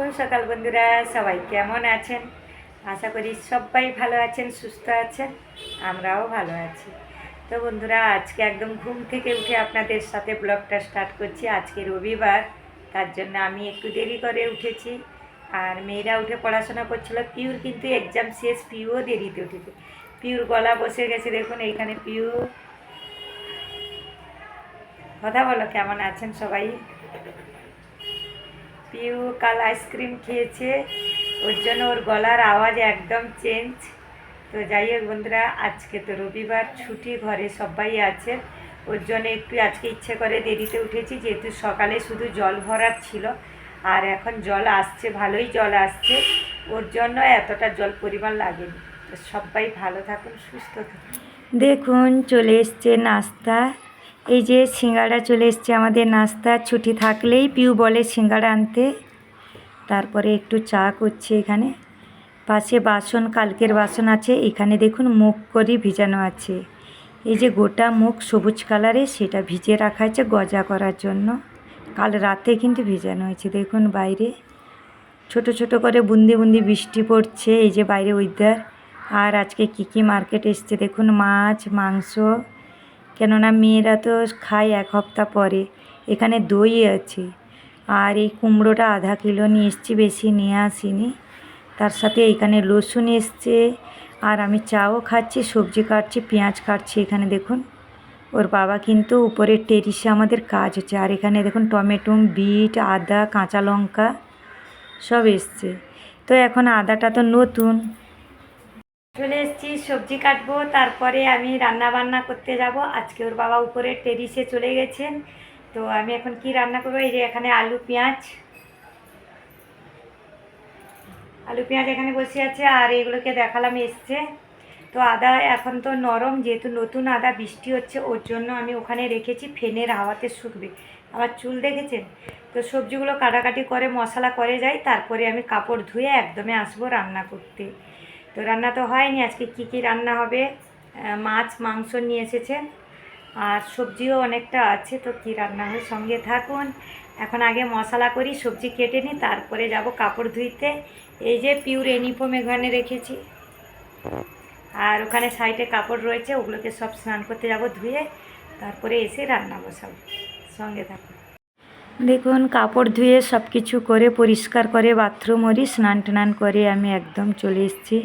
সকাল বন্ধুরা, সবাই কেমন আছেন? আশা করি সবাই ভালো আছেন, সুস্থ আছেন, আমরাও ভালো আছি। তো বন্ধুরা, আজকে একদম ঘুম থেকে উঠে আপনাদের সাথে ব্লগটা স্টার্ট করছি। আজকে রবিবার, তার জন্য আমি একটু দেরি করে উঠেছি। আর মেয়েরা উঠে পড়াশোনা করছিল, পিউর কিন্তু এক্সাম শেষ, পিউও দেরিতে উঠেছে। পিউর গলা বসে গেছে, দেখুন এইখানে পিউ। কথা বলো, কেমন আছেন সবাই? পিউ কাল আইসক্রিম খেয়েছে, ওর জন্য ওর গলার আওয়াজ একদম চেঞ্জ তো যাই হোক বন্ধুরা, আজকে তো রবিবার, ছুটি ঘরে সবাই আছে। ওর জন্য একটু আজকে ইচ্ছে করে দেরিতে উঠেছি, যেহেতু সকালে শুধু জল ভরার ছিল, আর এখন জল আসছে, ভালোই জল আসছে। ওর জন্য এতটা জল পরিমাণ লাগেনি। তো সবাই ভালো থাকুন, সুস্থ থাকুন। দেখুন, চলে এসছে নাস্তা। এই যে সিঙ্গাড়া চলে এসছে আমাদের নাস্তা, ছুটি থাকলেই পিউ বলে সিঙ্গাড়া আনতে। তারপরে একটু চা করছে এখানে। পাশে বাসন, কালকের বাসন আছে। এখানে দেখুন মুখ করি ভিজানো আছে। এই যে গোটা মুখ সবুজ কালারে, সেটা ভিজে রাখা আছে গজা করার জন্য। কাল রাতে কিন্তু ভিজানো হয়েছে, দেখুন বাইরে। ছোট ছোট করে বুন্দি বুন্দি বৃষ্টি পড়ছে, এই যে বাইরে ওইদার আর আজকে কী কী মার্কেট এসছে, দেখুন মাছ, মাংস। কেননা মেয়েরা তো খায় এক সপ্তাহ পরে। এখানে দই আছে। আর এই কুমড়োটা আধা কিলো নিয়ে এসছি, বেশি নিয়ে আসিনি। তার সাথে এখানে রসুন এসছে। আর আমি চাও খাচ্ছি, সবজি কাটছি, পেঁয়াজ কাটছি এখানে দেখুন। ওর বাবা কিন্তু উপরের টেরিসে আমাদের কাজ হচ্ছে। আর এখানে দেখুন টমেটো, বিট, আদা, কাঁচা লঙ্কা সব এসছে। তো এখন আদাটা তো নতুন। চলে এসেছি, সবজি কাটবো, তারপরে আমি রান্না বান্না করতে যাব। আজকে ওর বাবা উপরে টেরিসে চলে গেছেন। তো আমি এখন কি রান্না করব? এই যে এখানে আলু, পেঁয়াজ। আলু, পেঁয়াজ এখানে বসে আছে আর এগুলোকে দেখালাম এসছে। তো আদা এখন তো নরম, যেহেতু নতুন আদা, বৃষ্টি হচ্ছে, ওর জন্য আমি ওখানে রেখেছি, ফেনের হাওয়াতে শুকবে। আমার চুল দেখেছেন? তো সবজিগুলো কাটাকাটি করে, মশলা করে যাই তারপরে আমি কাপড় ধুয়ে একদমে আসব রান্না করতে। তো রান্না তো হয়নি, আজকে কি কি রান্না হবে? মাছ, মাংস নিয়ে এসেছেন আর সবজিও অনেকটা আছে, তো কি রান্না হয় সঙ্গে থাকুন। এখন আগে মশলা করি, সবজি কেটে নিই, তারপরে যাব কাপড় ধুইতে। এই যে পিওর ইউনিফর্ম এখানে রেখেছি। আর ওখানে সাইডে কাপড় রয়েছে, ওগুলোকে সব স্নান করতে যাব ধুয়ে, তারপরে এসে রান্না বসাবো। সঙ্গে থাকুন। দেখুন, কাপড় ধুয়ে সব কিছু করে, পরিষ্কার করে, বাথরুম ওরি স্নান টান করে আমি একদম চলে এসেছি।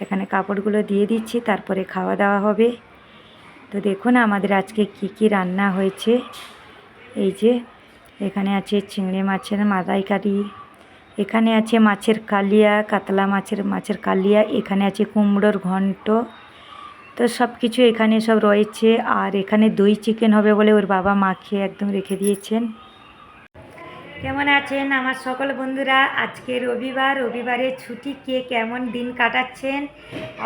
এখানে কাপড়গুলো দিয়ে দিচ্ছি, তারপরে খাওয়া দাওয়া হবে। তো দেখুন, আমাদের আজকে কি কি রান্না হয়েছে। এই যে, এখানে আছে চিংড়ি মাছের মালাইকারি, এখানে আছে মাছের কালিয়া, কাতলা মাছের মাছের কালিয়া, এখানে আছে কুমড়োর ঘন্ট। তো সব কিছু এখানে সব রয়েছে। আর এখানে দই চিকেন হবে বলে ওর বাবা মাখিয়ে একদম রেখে দিয়েছেন। কেমন আছেন আমার সকল বন্ধুরা? আজকে রবিবার, রবিবারে ছুটি। কে কেমন দিন কাটাচ্ছেন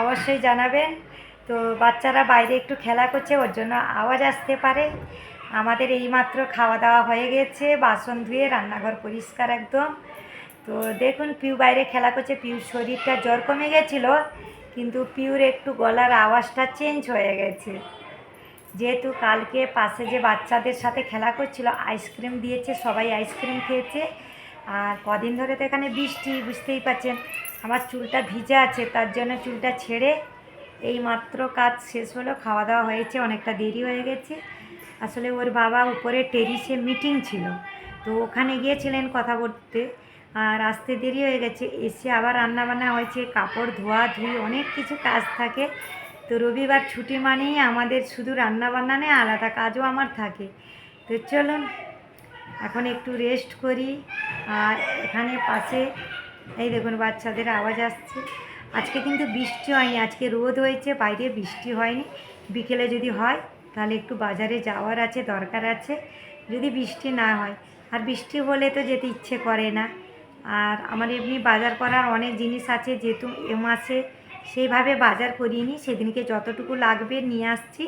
অবশ্যই জানাবেন। তো বাচ্চারা বাইরে একটু খেলা করছে, ওর জন্য আওয়াজ আসতে পারে। আমাদের এইমাত্র খাওয়া দাওয়া হয়ে গেছে, বাসন ধুয়ে রান্নাঘর পরিষ্কার একদম। তো দেখুন, পিউ বাইরে খেলা করছে, পিউর শরীরটা জ্বর কমে গেছিল, কিন্তু পিউর একটু গলার আওয়াজটা চেঞ্জ হয়ে গেছে। যেহেতু কালকে পাশে যে বাচ্চাদের সাথে খেলা করছিল, আইসক্রিম দিয়েছে, সবাই আইসক্রিম খেয়েছে। আর কদিন ধরে তো এখানে বৃষ্টি, বুঝতেই পারছেন, আমার চুলটা ভিজে আছে, তার জন্য চুলটা ছেড়ে এই মাত্র কাজ শেষ হলো খাওয়া দাওয়া হয়েছে, অনেকটা দেরি হয়ে গেছে। আসলে ওর বাবা উপরে টেরিসে মিটিং ছিল, তো ওখানে গিয়েছিলেন কথা বলতে। আর আসতে দেরি হয়ে গেছে, এসে আবার রান্নাবান্না হয়েছে, কাপড় ধোয়া ধুই, অনেক কিছু কাজ থাকে। তো রবিবার ছুটি মানেই আমাদের শুধু রান্না বান্না নেই আলাদা কাজও আমার থাকে। তো চলুন, এখন একটু রেস্ট করি। আর এখানে পাশে, এই দেখুন বাচ্চাদের আওয়াজ আসছে। আজকে কিন্তু বৃষ্টি হয়নি, আজকে রোদ হয়েছে, বাইরে বৃষ্টি হয়নি। বিকেলে যদি হয়, তাহলে একটু বাজারে যাওয়ার আছে, দরকার আছে। যদি বৃষ্টি না হয়, আর বৃষ্টি হলে তো যেতে ইচ্ছে করে না। আর আমার এমনি বাজার করার অনেক জিনিস আছে, যেহেতু এ মাসে সেইভাবে বাজার করিনি, সেদিনকে যতটুকু লাগবে নিয়ে আসছি।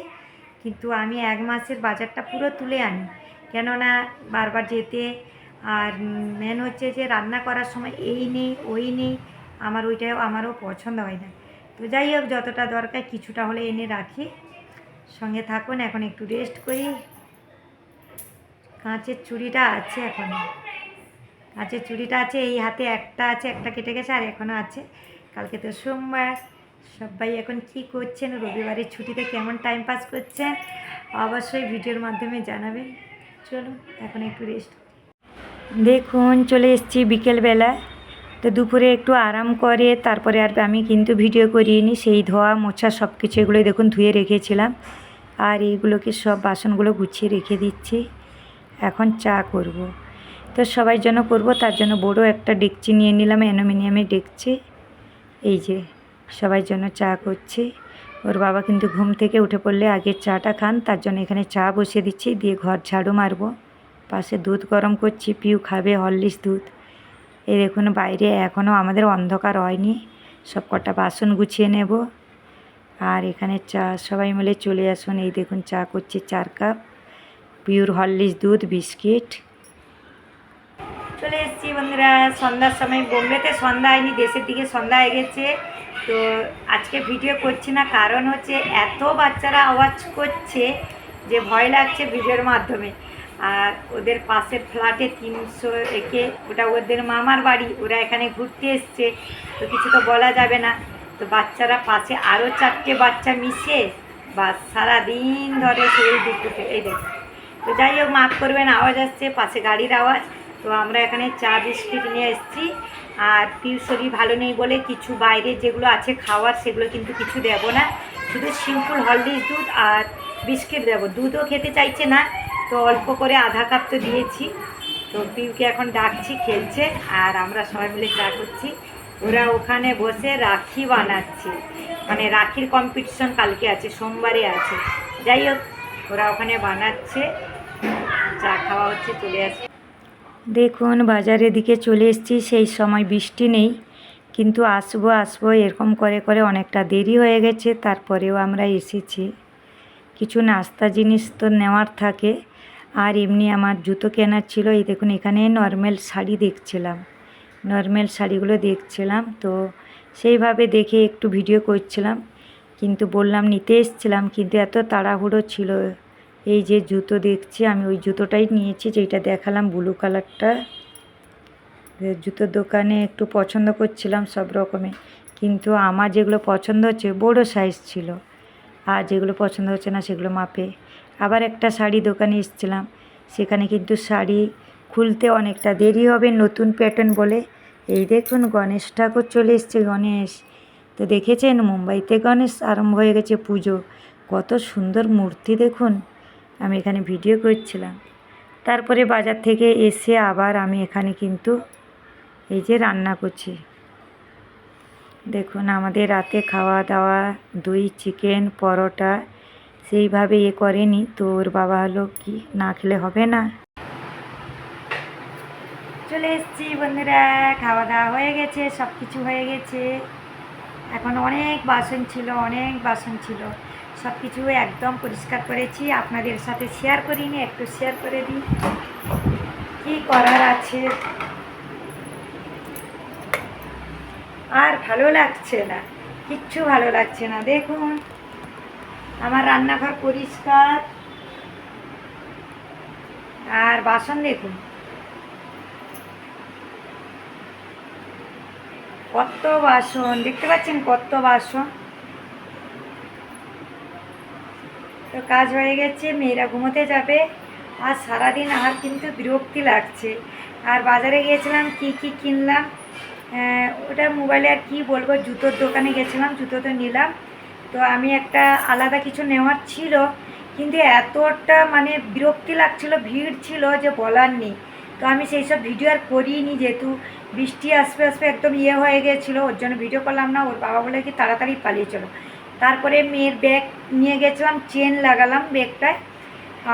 কিন্তু আমি এক মাসের বাজারটা পুরো তুলে আনি। কেননা বারবার যেতে আর মেন হচ্ছে যে রান্না করার সময় এই নেই, ওই নেই, আমার ওইটাও আমারও পছন্দ হয় না। তো যাই হোক, যতটা দরকার কিছুটা হলে এনে রাখি। সঙ্গে থাকুন, এখন একটু রেস্ট করি। কাঁচের চুড়িটা আছে এখন। কাঁচের চুড়িটা আছে, এই হাতে একটা আছে, একটা কেটে গেছে আর এখনও আছে। কালকে তো সোমবার। সবাই এখন কি করছেন? রবিবারের ছুটিতে কেমন টাইম পাস করছেন? অবশ্যই ভিডিওর মাধ্যমে জানাবেন। চলুন, এখন একটু রেস্ট দেখুন, চলে এসেছি বিকেলবেলা। তো দুপুরে একটু আরাম করে, তারপরে আর আমি কিন্তু ভিডিও করিনি। সেই ধোয়া, মোছা সব কিছু এগুলোই দেখুন ধুয়ে রেখেছিলাম। আর এইগুলোকে সব বাসনগুলো গুছিয়ে রেখে দিচ্ছি। এখন চা করব। তো সবাই জন্য করব, তার জন্য বড় একটা ডেকচি নিয়ে নিলাম, অ্যালুমিনিয়ামের ডেকচি। এই যে সবার জন্য চা করছি। ওর বাবা কিন্তু ঘুম থেকে উঠে পড়লে আগে চাটা খান, তার জন্য এখানে চা বসিয়ে দিচ্ছি, দিয়ে ঘর ঝাড়ু মারবো। পাশে দুধ গরম করছি, পিউ খাবে হরলিক্স দুধ। এই দেখুন, বাইরে এখনও আমাদের অন্ধকার হয়নি। সব কটা বাসন গুছিয়ে নেব। আর এখানে চা, সবাই মিলে চলে আসুন। এই দেখুন, চা করছি চার কাপ। পিওর হরলিক্স দুধ, বিস্কিট। চলে এসেছি বন্ধুরা, সন্ধ্যার সময় বোম্বেতে, সন্ধ্যা হয়নি, দেশের দিকে সন্ধ্যা হয়ে গেছে। তো আজকে ভিডিও করছি না, কারণ হচ্ছে এত বাচ্চারা আওয়াজ করছে যে ভয় লাগছে ভিডিওর মাধ্যমে। আর ওদের পাশের ফ্ল্যাটে তিনশো একে, ওটা ওদের মামার বাড়ি, ওরা এখানে ঘুরতে এসছে। তো কিছু তো বলা যাবে না। তো বাচ্চারা পাশে আরও চারটে বাচ্চা মিশে বা সারাদিন ধরে সেই দুপুরে এই দেখ। তো যাই হোক, মাফ করবেন, আওয়াজ আসছে, পাশে গাড়ির আওয়াজ। তো আমরা এখানে চা বিস্কিট নিয়ে এসেছি। আর পিউ শরীর ভালো নেই বলে কিছু বাইরে যেগুলো আছে খাওয়ার সেগুলো কিন্তু কিছু দেব না। শুধু সিম্পল হলদিস দুধ আর বিস্কিট দেবো। দুধও খেতে চাইছে না, তো অল্প করে আধা কাপ তো দিয়েছি। তো পিউকে এখন ডাকছি, খেলছে আর আমরা সবাই মিলে চা করছি। ওরা ওখানে বসে রাখি বানাচ্ছে। মানে রাখির কম্পিটিশন কালকে আছে, সোমবারে আছে। যাই হোক, ওরা ওখানে বানাচ্ছে। চা খাওয়া হচ্ছে, চলে আসছে। দেখুন বাজারের দিকে চলে এসেছি, সেই সময় বৃষ্টি নেই। কিন্তু আসব আসব, এরকম করে করে অনেকটা দেরি হয়ে গেছে, তারপরেও আমরা এসেছি। কিছু নাস্তা জিনিস তো নেওয়ার থাকে। আর এমনি আমার জুতো কেনার ছিল, এই দেখুন, এখানে নর্মাল শাড়ি দেখছিলাম। নর্মাল শাড়িগুলো দেখছিলাম, তো সেইভাবে দেখে একটু ভিডিও করছিলাম। কিন্তু বললাম নিতে এসছিলাম, কিন্তু এত তাড়াহুড়ো ছিল। এই যে জুতো দেখছি, আমি ওই জুতোটাই নিয়েছি যেটা দেখালাম ব্লু কালারটা জুতোর দোকানে একটু পছন্দ করছিলাম সব রকমের কিন্তু আমার যেগুলো পছন্দ হচ্ছে, বড় সাইজ ছিল। আর যেগুলো পছন্দ হচ্ছে না, সেগুলো মাপে। আবার একটা শাড়ি দোকানে এসেছিলাম, সেখানে কিন্তু শাড়ি খুলতে অনেকটা দেরি হবে, নতুন প্যাটার্ন বলে। এই দেখুন, গণেশ ঠাকুর চলে এসছে, গণেশ। তো দেখেছেন, মুম্বাইতে গণেশ আরম্ভ হয়ে গেছে পুজো। কত সুন্দর মূর্তি দেখুন। আমি এখানে ভিডিও করছিলাম। তারপরে বাজার থেকে এসে আবার আমি এখানে কিন্তু এই যে রান্না করছি। দেখুন, আমাদের রাতে খাওয়া দাওয়া দই, চিকেন, পরোটা সেইভাবে এ করেনি। তো ওর বাবা হলো কি, না খেলে হবে না। চলে এসেছি বন্ধুরা খাওয়া দাওয়া হয়ে গেছে সব কিছু হয়ে গেছে। এখন অনেক বাসন ছিল, অনেক বাসন ছিল। সব কিছু একদম পরিষ্কার করেছি। আপনাদের সাথে শেয়ার করিনি, একটু শেয়ার করে দিই। কী করার আছে? আর ভালো লাগছে না, কিচ্ছু ভালো লাগছে না। দেখুন, আমার রান্নাঘর পরিষ্কার। আর বাসন দেখুন, কত বাসন, দেখতে পাচ্ছেন কত বাসন? তো কাজ হয়ে গেছে, মেয়েরা ঘুমোতে যাবে। আর সারাদিন আর কিন্তু বিরক্তি লাগছে। আর বাজারে গিয়েছিলাম, কি কি কিনলাম? ওটা মোবাইলে আর কি বলব, জুতোর দোকানে গেছিলাম, জুতো তো নিলাম। তো আমি একটা আলাদা কিছু নেওয়ার ছিল, কিন্তু এতটা মানে বিরক্তি লাগছিল, ভিড় ছিল যে বলার নেই। তো আমি সেই সব ভিডিও আর করিনি যেহেতু, বৃষ্টি আসবে আসবে একদম ইয়ে হয়ে গেছিল, ওর জন্য ভিডিও করলাম না, ওর বাবা বলে কি তাড়াতাড়ি পালিয়ে চলো। তারপরে মেয়ের ব্যাগ নিয়ে গেছিলাম, চেন লাগালাম ব্যাগটায়।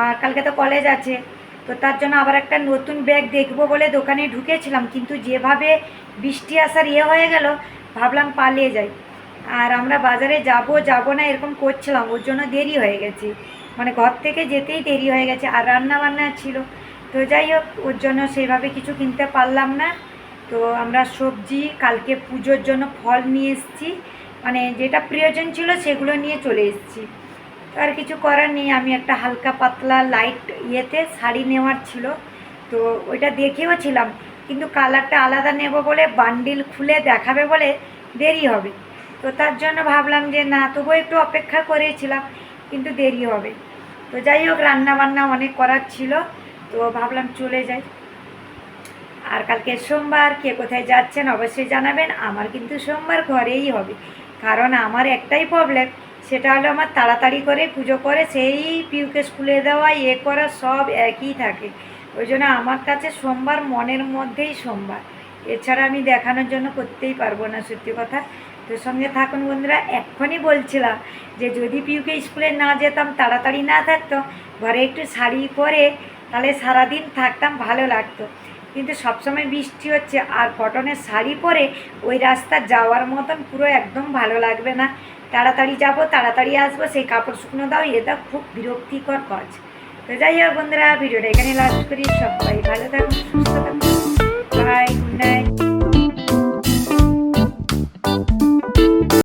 আর কালকে তো কলেজ আছে, তো তার জন্য আবার একটা নতুন ব্যাগ দেখব বলে দোকানে ঢুকেছিলাম, কিন্তু যেভাবে বৃষ্টি আসার ইয়ে হয়ে গেল, ভাবলাম পালিয়ে যাই। আর আমরা বাজারে যাব যাব না এরকম করছিলাম, ওর জন্য দেরি হয়ে গেছে। মানে ঘর থেকে যেতেই দেরি হয়ে গেছে, আর রান্না বান্না ছিল। তো যাই হোক, ওর জন্য সেইভাবে কিছু কিনতে পারলাম না। তো আমরা সবজি, কালকে পুজোর জন্য ফল নিয়ে এসেছি। মানে যেটা প্রয়োজন ছিল সেগুলো নিয়ে চলে এসেছি। আর কিছু করার নেই, আমি একটা হালকা পাতলা লাইট ইয়েতে শাড়ি নেওয়ার ছিল, তো ওইটা দেখেও ছিলাম। কিন্তু কালারটা আলাদা নেব বলে বান্ডিল খুলে দেখাবে বলে দেরি হবে। তো তার জন্য ভাবলাম যে না, তবুও একটু অপেক্ষা করেছিলাম, কিন্তু দেরি হবে। তো যাই হোক, রান্নাবান্না অনেক করার ছিল, তো ভাবলাম চলে যাই। আর কালকে সোমবার, কে কোথায় যাচ্ছেন অবশ্যই জানাবেন, আমার কিন্তু সোমবার ঘরেই হবে। কারণ আমার একটাই প্রবলেম সেটা হলো আমার তাড়াতাড়ি করে পুজো করে সেই পিউকে স্কুলে দেওয়া, এ করা সব একই থাকে। ওই জন্য আমার কাছে সোমবার মনের মধ্যেই সোমবার। এছাড়া আমি দেখানোর জন্য করতেই পারব না, সত্যি কথা। তো সঙ্গে থাকুন বন্ধুরা, এক্ষুনি বলছিলাম যে যদি পিউকে স্কুলে না যেতাম, তাড়াতাড়ি না থাকতো, ঘরে একটু শাড়ি পরে তাহলে সারাদিন থাকতাম, ভালো লাগতো। কিন্তু সবসময় বৃষ্টি হচ্ছে আর কটনের শাড়ি পরে ওই রাস্তা যাওয়ার মতন পুরো একদম ভালো লাগবে না। তাড়াতাড়ি যাব, তাড়াতাড়ি আসব, সেই কাপড় শুকনো দাও, এটা খুব বিরক্তিকর কাজ। তো যাই হোক বন্ধুরা, ভিডিওটা এখানে লাস্ট করি, সবাই ভালো থাকুন, সুস্থ থাকুন। Bye good night